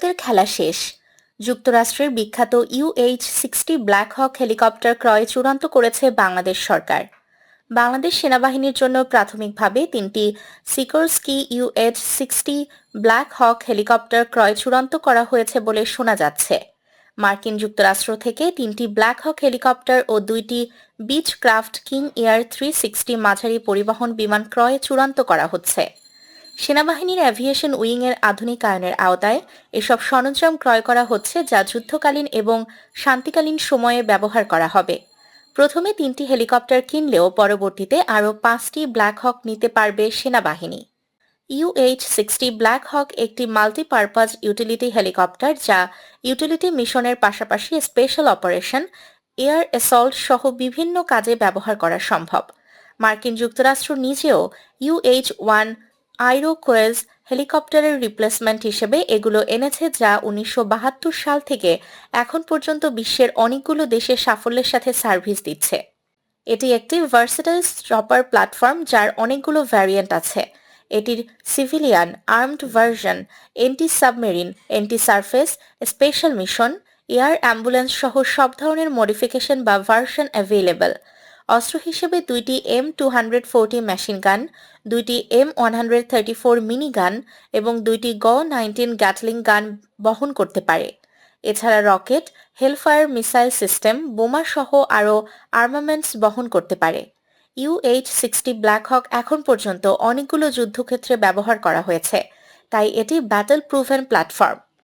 ভারতের খেলা শেষ। যুক্তরাষ্ট্রের বিখ্যাত ইউএইচ সিক্সটি ব্ল্যাক হক হেলিকপ্টার ক্রয় চূড়ান্ত করেছে বাংলাদেশ সরকার। বাংলাদেশ সেনাবাহিনীর জন্য প্রাথমিকভাবে তিনটি Sikorsky UH sixty Black Hawk helicopter ক্রয় চূড়ান্ত করা হয়েছে বলে শোনা যাচ্ছে। মার্কিন যুক্তরাষ্ট্র থেকে তিনটি ব্ল্যাক হক হেলিকপ্টার ও দুইটি Beechcraft King Air three sixty মাঝারি পরিবহন বিমান ক্রয় চূড়ান্ত করা হচ্ছে। সেনাবাহিনীর অ্যাভিয়েশন উইংয়ের আধুনিকায়নের আওতায় এসব সরঞ্জাম ক্রয় করা হচ্ছে যা যুদ্ধকালীন এবং শান্তিকালীন সময়ে ব্যবহার করা হবে। প্রথমে তিনটি হেলিকপ্টার কিনলেও পরবর্তীতে আরও পাঁচটি ব্ল্যাক হক নিতে পারবে সেনাবাহিনী। ইউএইচ সিক্সটি ব্ল্যাক হক একটি মাল্টিপারপাজ ইউটিলিটি হেলিকপ্টার যা ইউটিলিটি মিশনের পাশাপাশি স্পেশাল অপারেশন এয়ার অ্যাসল্ট সহ বিভিন্ন কাজে ব্যবহার করা সম্ভব। মার্কিন যুক্তরাষ্ট্র নিজেও ইউএইচ ওয়ান আইরোকোয়েজ হেলিকপ্টারের রিপ্লেসমেন্ট হিসেবে এগুলো এনেছে যা উনিশশো বাহাত্তর সাল থেকে এখন পর্যন্ত বিশ্বের অনেকগুলো দেশে সাফল্যের সাথে সার্ভিস দিচ্ছে। এটি একটি ভার্সেটাইল স্টপার প্ল্যাটফর্ম যার অনেকগুলো ভ্যারিয়েন্ট আছে। এটির civilian armed version anti submarine anti surface special mission air ambulance সহ সব ধরনের মডিফিকেশন বা ভার্সন অ্যাভেলেবল অস্ত্র হিসেবে দুইটি M two hundred forty machine gun, দুইটি M one hundred thirty four mini gun এবং দুইটি গ নাইনটিন গ্যাটলিং গান বহন করতে পারে। এছাড়া রকেট, হেলফায়ার মিসাইল সিস্টেম, বোমা সহ আরও আর্মামেন্টস বহন করতে পারে। ইউএইচ সিক্সটি ব্ল্যাক হক এখন পর্যন্ত অনেকগুলো যুদ্ধক্ষেত্রে ব্যবহার করা হয়েছে, তাই এটি ব্যাটল প্রুভেন প্ল্যাটফর্ম